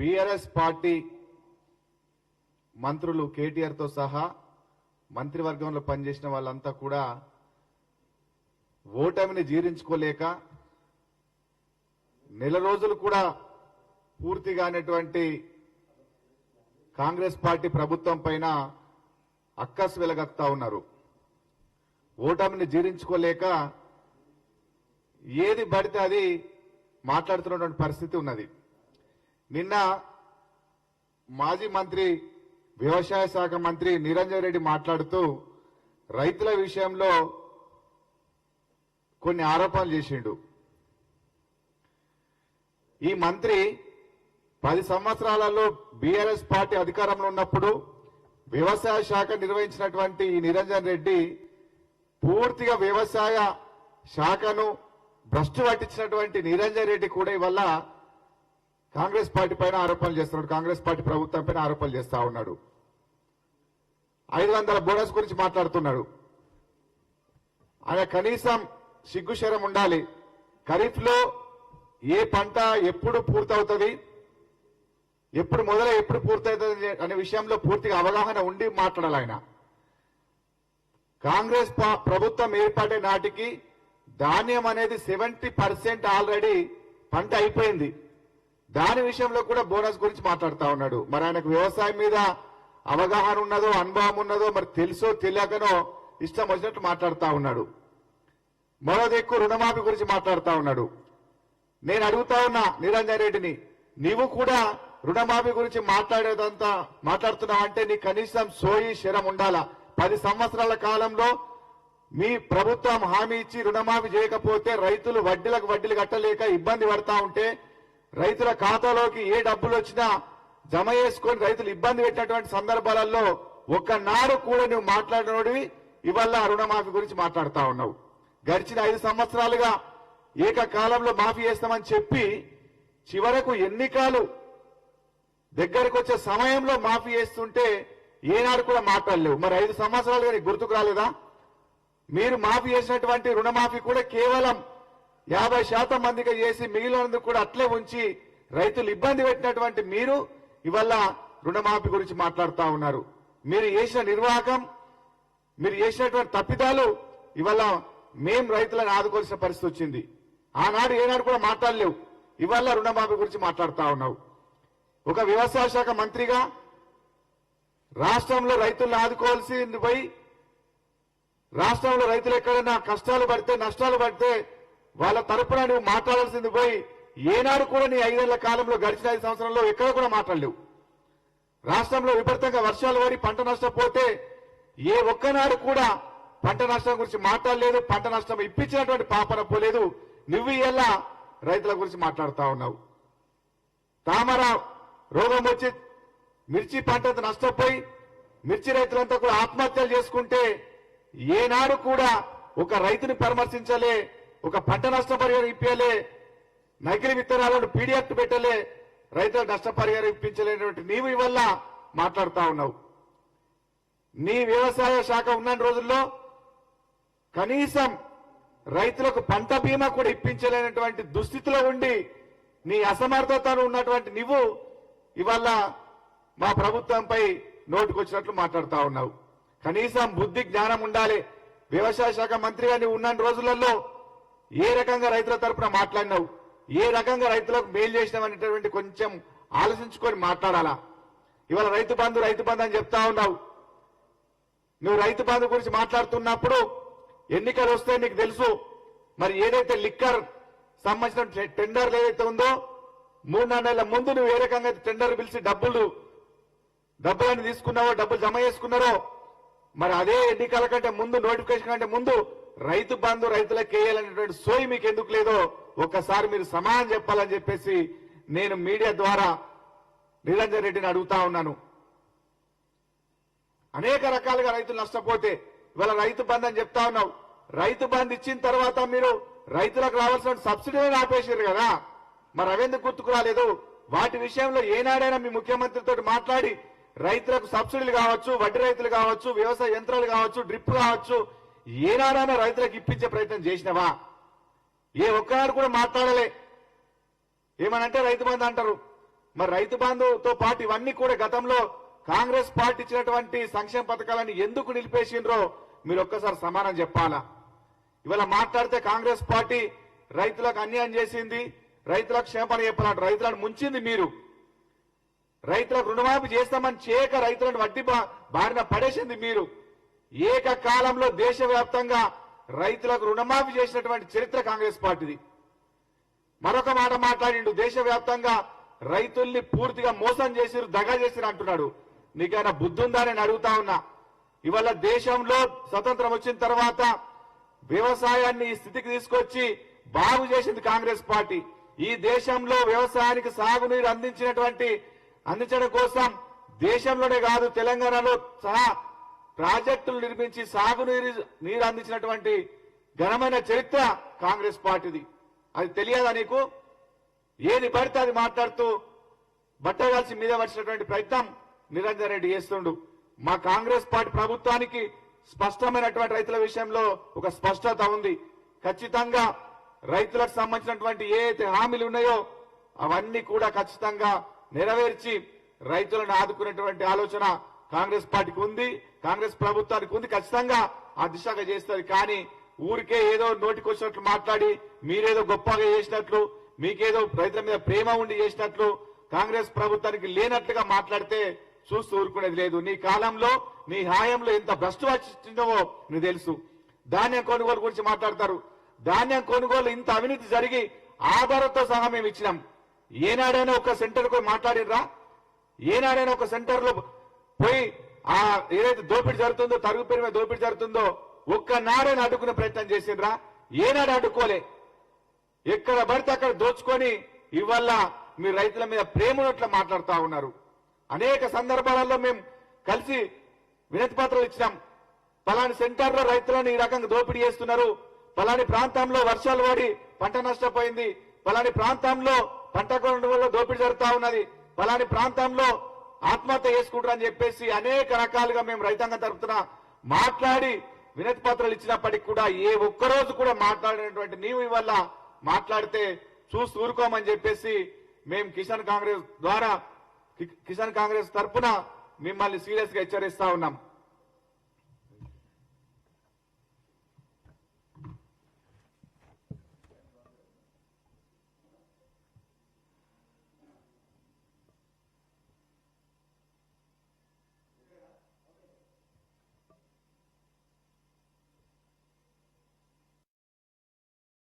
BRS party మంత్రులు కేటీఆర్తో సహా మంత్రివర్గంలో పనిచేసిన వాళ్ళంతా కూడా ఓటమిని జీర్ణించుకోలేక నెల రోజులు కూడా పూర్తిగానేటువంటి కాంగ్రెస్ పార్టీ ప్రభుత్వం పైన అక్కస్ వెలగక్తా ఉన్నారు. ఓటమిని జీర్ణించుకోలేక ఏది పడితే అది మాట్లాడుతున్నటువంటి పరిస్థితి ఉన్నది. నిన్న మాజీ మంత్రి వ్యవసాయ శాఖ మంత్రి నిరంజన్ రెడ్డి మాట్లాడుతూ రైతుల విషయంలో కొన్ని ఆరోపణలు చేసిండు. ఈ మంత్రి పది సంవత్సరాలలో బీఆర్ఎస్ పార్టీ అధికారంలో ఉన్నప్పుడు వ్యవసాయ శాఖ నిర్వహించినటువంటి ఈ నిరంజన్ రెడ్డి పూర్తిగా వ్యవసాయ శాఖను భ్రష్టు పట్టించినటువంటి నిరంజన్ రెడ్డి కూడా ఇవల్ల కాంగ్రెస్ పార్టీ పైన ఆరోపణలు చేస్తున్నాడు. కాంగ్రెస్ పార్టీ ప్రభుత్వం పైన ఆరోపణలు చేస్తా ఉన్నాడు. ఐదు వందల బోనస్ గురించి మాట్లాడుతున్నాడు. ఆయన కనీసం సిగ్గుశరం ఉండాలి. ఖరీఫ్లో ఏ పంట ఎప్పుడు పూర్తవుతుంది? ఎప్పుడు మొదలై ఎప్పుడు పూర్తవుతుంది అనే విషయంలో పూర్తిగా అవగాహన ఉండి మాట్లాడాలి ఆయన. కాంగ్రెస్ ప్రభుత్వం ఏర్పడే నాటికి ధాన్యం అనేది సెవెంటీ పర్సెంట్ ఆల్రెడీ పంట అయిపోయింది. దాని విషయంలో కూడా బోనస్ గురించి మాట్లాడుతా ఉన్నాడు. మరి ఆయనకు వ్యవసాయం మీద అవగాహన ఉన్నదో అనుభవం ఉన్నదో మరి తెలుసో తెలియకనో ఇష్టం వచ్చినట్టు మాట్లాడుతా ఉన్నాడు. మరో దిక్కు రుణమాఫీ గురించి మాట్లాడుతా ఉన్నాడు. నేను అడుగుతా ఉన్నా నిరంజన్ రెడ్డిని నీవు కూడా రుణమాఫీ గురించి మాట్లాడేదంతా మాట్లాడుతున్నావు అంటే నీ కనీసం సోయి శరం ఉండాలా? పది సంవత్సరాల కాలంలో మీ ప్రభుత్వం హామీ ఇచ్చి రుణమాఫీ చేయకపోతే రైతులు వడ్డీలకు వడ్డీలు కట్టలేక ఇబ్బంది పడతా ఉంటే రైతుల ఖాతాలోకి ఏ డబ్బులు వచ్చినా జమ చేసుకొని రైతులు ఇబ్బంది పెట్టినటువంటి సందర్భాలలో ఒక్కనాడు కూడా నువ్వు మాట్లాడినోడివి. ఇవల్ల రుణమాఫీ గురించి మాట్లాడుతా ఉన్నావు. గడిచిన ఐదు సంవత్సరాలుగా ఏకకాలంలో మాఫీ చేస్తామని చెప్పి చివరకు ఎన్నికలు దగ్గరకు వచ్చే సమయంలో మాఫీ చేస్తుంటే ఏనాడు కూడా మాట్లాడలేవు మరి ఐదు సంవత్సరాలుగా నీకు గుర్తుకు రాలేదా? మీరు మాఫీ చేసినటువంటి రుణమాఫీ కూడా కేవలం యాభై శాతం మందిగా చేసి మిగిలినందుకు కూడా అట్లే ఉంచి రైతులు ఇబ్బంది పెట్టినటువంటి మీరు ఇవల్ల రుణమాఫీ గురించి మాట్లాడుతూ ఉన్నారు. మీరు చేసిన నిర్వాహకం మీరు చేసినటువంటి తప్పిదాలు ఇవాళ మేం రైతులను ఆదుకోవాల్సిన పరిస్థితి వచ్చింది. ఆనాడు ఏనాడు కూడా మాట్లాడలేవు. ఇవాళ రుణమాఫీ గురించి మాట్లాడుతూ ఉన్నావు. ఒక వ్యవసాయ శాఖ మంత్రిగా రాష్ట్రంలో రైతులను ఆదుకోవాల్సింది పోయి రాష్ట్రంలో రైతులు ఎక్కడైనా కష్టాలు పడితే నష్టాలు పడితే వాళ్ళ తరపున నువ్వు మాట్లాడాల్సింది పోయి ఏనాడు కూడా నీ ఐదేళ్ళ కాలంలో గడిచిన ఐదు సంవత్సరంలో ఎక్కడ కూడా మాట్లాడలేవు. రాష్ట్రంలో విపరీతంగా వర్షాలు పడి పంట నష్టపోతే ఏ ఒక్కనాడు కూడా పంట నష్టం గురించి మాట్లాడలేదు పంట నష్టం ఇప్పించినటువంటి పాపన పోలేదు. నువ్వు ఎలా రైతుల గురించి మాట్లాడుతా ఉన్నావు? తామర రోగం వచ్చి మిర్చి పంట నష్టపోయి మిర్చి రైతులంతా కూడా ఆత్మహత్యలు చేసుకుంటే ఏనాడు కూడా ఒక రైతుని పరామర్శించలే ఒక పంట నష్టపరిహారం ఇప్పించలే నకిలీ విత్తనాలను పీడియాక్ట్ పెట్టలే రైతుల నష్టపరిహారం ఇప్పించలేనటువంటి నీవు ఇవల్ల మాట్లాడుతా ఉన్నావు. నీ వ్యవసాయ శాఖ ఉన్న రోజుల్లో కనీసం రైతులకు పంట బీమా కూడా ఇప్పించలేనటువంటి దుస్థితిలో ఉండి నీ అసమర్థతను ఉన్నటువంటి నువ్వు ఇవాళ మా ప్రభుత్వంపై నోటుకొచ్చినట్లు మాట్లాడుతూ ఉన్నావు. కనీసం బుద్ధి జ్ఞానం ఉండాలి. వ్యవసాయ శాఖ మంత్రిగా నువ్వు ఉన్న రోజులలో ఏ రకంగా రైతుల తరపున మాట్లాడినావు? ఏ రకంగా రైతులకు మేలు చేసినావు అనేటటువంటి కొంచెం ఆలోచించుకొని మాట్లాడాలా? ఇవాళ రైతు బంధు రైతు బంధు అని చెప్తా ఉన్నావు. నువ్వు రైతు బంధు గురించి మాట్లాడుతున్నప్పుడు ఎన్నికలు వస్తే నీకు తెలుసు. మరి ఏదైతే లిక్కర్ సంబంధించిన టెండర్లు ఏదైతే ఉందో మూడు నాలుగు నెలల ముందు నువ్వు ఏ రకంగా అయితే టెండర్ పిలిచి డబ్బులు డబ్బులని తీసుకున్నావో డబ్బులు జమ చేసుకున్నారో మరి అదే ఎన్నికల కంటే ముందు నోటిఫికేషన్ కంటే ముందు రైతు బంధు రైతులకు వేయాలనేటువంటి సోయి మీకు ఎందుకు లేదో ఒక్కసారి మీరు సమాధానం చెప్పాలని చెప్పేసి నేను మీడియా ద్వారా నిరంజన్ రెడ్డిని అడుగుతా ఉన్నాను. అనేక రకాలుగా రైతులు నష్టపోతే ఇవాళ రైతు బంధు అని చెప్తా ఉన్నావు. రైతు బంధు ఇచ్చిన తర్వాత మీరు రైతులకు రావాల్సిన సబ్సిడీని ఆపేసారు కదా. మరి అవెందుకు గుర్తుకు రాలేదు? వాటి విషయంలో ఏనాడైనా మీ ముఖ్యమంత్రితో మాట్లాడి రైతులకు సబ్సిడీలు కావచ్చు వడ్డీ రైతులు కావచ్చు వ్యవసాయ యంత్రాలు కావచ్చు డ్రిప్ కావచ్చు ఏనాడైనా రైతులకు ఇప్పించే ప్రయత్నం చేసినవా? ఏ ఒక్కనాడు కూడా మాట్లాడలే. ఏమనంటే రైతు బంధు అంటారు. మరి రైతు బంధుతో పాటు ఇవన్నీ కూడా గతంలో కాంగ్రెస్ పార్టీ ఇచ్చినటువంటి సంక్షేమ పథకాలను ఎందుకు నిలిపేసిండ్రో మీరు ఒక్కసారి సమానం చెప్పాలా? ఇవాళ మాట్లాడితే కాంగ్రెస్ పార్టీ రైతులకు అన్యాయం చేసింది రైతులకు క్షేమని చెప్పాలంటే రైతులను ముంచింది మీరు. రైతులకు రుణమాఫీ చేస్తామని చేయక రైతులను వడ్డీ బారిన పడేసింది మీరు. ఏకకాలంలో దేశవ్యాప్తంగా రైతులకు రుణమాఫీ చేసినటువంటి చరిత్ర కాంగ్రెస్ పార్టీది. మరొక మాట మాట్లాడిండు దేశవ్యాప్తంగా రైతుల్ని పూర్తిగా మోసం చేసిరు దగా చేసిరు అంటున్నాడు. నీకైనా బుద్ధుందా నేను అడుగుతా ఉన్నా. ఇవాళ దేశంలో స్వతంత్రం వచ్చిన తర్వాత వ్యవసాయాన్ని ఈ స్థితికి తీసుకొచ్చి బాగు చేసింది కాంగ్రెస్ పార్టీ. ఈ దేశంలో వ్యవసాయానికి సాగునీరు అందించినటువంటి అందించడం కోసం దేశంలోనే కాదు తెలంగాణలో సహా ప్రాజెక్టులు నిర్మించి సాగునీరు నీరు అందించినటువంటి ఘనమైన చరిత్ర కాంగ్రెస్ పార్టీది. అది తెలియదా నీకు? ఏది పడితే అది మాట్లాడుతూ బట్టగాల్సి మీద వచ్చినటువంటి ప్రయత్నం నిరంజన్ రెడ్డి చేస్తుండు. మా కాంగ్రెస్ పార్టీ ప్రభుత్వానికి స్పష్టమైనటువంటి రైతుల విషయంలో ఒక స్పష్టత ఉంది. ఖచ్చితంగా రైతులకు సంబంధించినటువంటి ఏ హామీలు ఉన్నాయో అవన్నీ కూడా ఖచ్చితంగా నెరవేర్చి రైతులను ఆదుకునేటువంటి ఆలోచన కాంగ్రెస్ పార్టీకి ఉంది. కాంగ్రెస్ ప్రభుత్వానికి ఉంది ఖచ్చితంగా ఆ దిశగా చేస్తారు. కానీ ఊరికే ఏదో నోటికొచ్చినట్లు మాట్లాడి మీరేదో గొప్పగా చేసినట్లు మీకేదో రైతుల మీద ప్రేమ ఉండి చేసినట్లు కాంగ్రెస్ ప్రభుత్వానికి లేనట్లుగా మాట్లాడితే చూస్తూ ఊరుకునేది లేదు. నీ కాలంలో నీ హాయంలో ఎంత భ్రష్టు వచ్చిందో నీకు తెలుసు. ధాన్యం కొనుగోలు గురించి మాట్లాడతారు. ధాన్యం కొనుగోలు ఇంత అవినీతి జరిగి ఆధారంతో సహా మేము ఇచ్చినాం. ఏనాడైనా ఒక సెంటర్ పోయి మాట్లాడినరా ఏనాడైనా ఒక సెంటర్లో పోయి ఆ ఏదైతే దోపిడీ జరుగుతుందో తరుగు పేరు మీద దోపిడీ జరుగుతుందో ఒక్క నాడైనా అడ్డుకునే ప్రయత్నం చేసిండ్రా. ఏనాడు అడ్డుకోలే. ఎక్కడ పడితే అక్కడ దోచుకొని ఇవల్ల మీ రైతుల మీద ప్రేమనట్లు మాట్లాడుతూ ఉన్నారు. అనేక సందర్భాలలో మేము కలిసి వినతి పత్రాలు ఇచ్చినాం. పలాని సెంటర్లో రైతులను ఈ రకంగా దోపిడీ చేస్తున్నారు. పలాని ప్రాంతంలో వర్షాలు పడి పంట నష్టపోయింది. పలాని ప్రాంతంలో పంట కొనడం వల్ల దోపిడీ జరుగుతూ ఉన్నది. పలాని ప్రాంతంలో ఆత్మహత్య చేసుకుంటారు అని చెప్పేసి అనేక రకాలుగా మేము రైతాంగం తరపున మాట్లాడి వినతి పత్రాలు ఇచ్చినప్పటికి కూడా ఏ ఒక్కరోజు కూడా మాట్లాడినటువంటి నీవు ఇవల్ల మాట్లాడితే చూసి ఊరుకోమని చెప్పేసి మేము కిసాన్ కాంగ్రెస్ ద్వారా కి- కిసాన్ కాంగ్రెస్ తరపున మిమ్మల్ని సీరియస్గా హెచ్చరిస్తా ఉన్నాం.